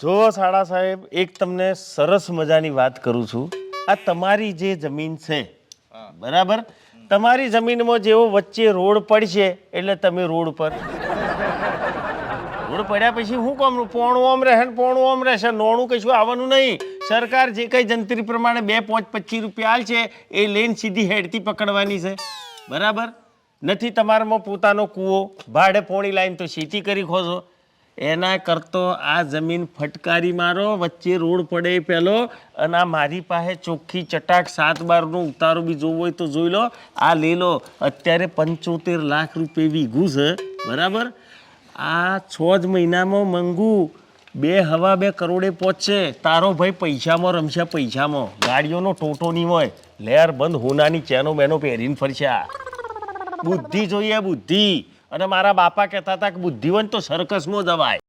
જો સાડા સાહેબ એક તમને સરસ મજાની વાત કરું છું. આ તમારી જે જમીન છે બરાબર? તમારી જમીનમાં જેવો વચ્ચે રોડ પડશે એટલે તમે રોડ પર. રોડ પડ્યા પછી હું કોમનું પોણું ઓમ રહેશે ને પોણું ઓમ રહેશે નોણું કશું આવવાનું નહીં. સરકાર જે કંઈ જંત્રી પ્રમાણે બે પાંચ પચીસ રૂપિયા હાલ છે એ લેન સીધી હેડથી પકડવાની છે. બરાબર? નથી તમારામાં પોતાનો કૂવો ભાડે પોણી લાઈન તો ખેતી કરી ખો છો એના કરતો આ જમીન ફટકારી મારો, વચ્ચે રોડ પડે પહેલો અને આ મારી પાસે ચોખ્ખી ચટાક સાત બારનું ઉતારો બી જોવું હોય તો જોઈ લો. આ લઈ લો, અત્યારે પંચોતેર લાખ રૂપિયા વીઘું છે, બરાબર? આ છ જ મહિનામાં મંગુ બે હવા બે કરોડે પહોંચશે. તારો ભાઈ પૈસામાં રમશે, પૈસામાં. ગાડીઓનો ટોટો નહીં હોય. લેર બંધ હોનાની ચેનો બેનો પહેરીને ફરશે બુદ્ધિ જોઈએ, બુદ્ધિ. અને મારા બાપા કહેતા હતા કે બુદ્ધિવંત તો સર્કસમાં જવાય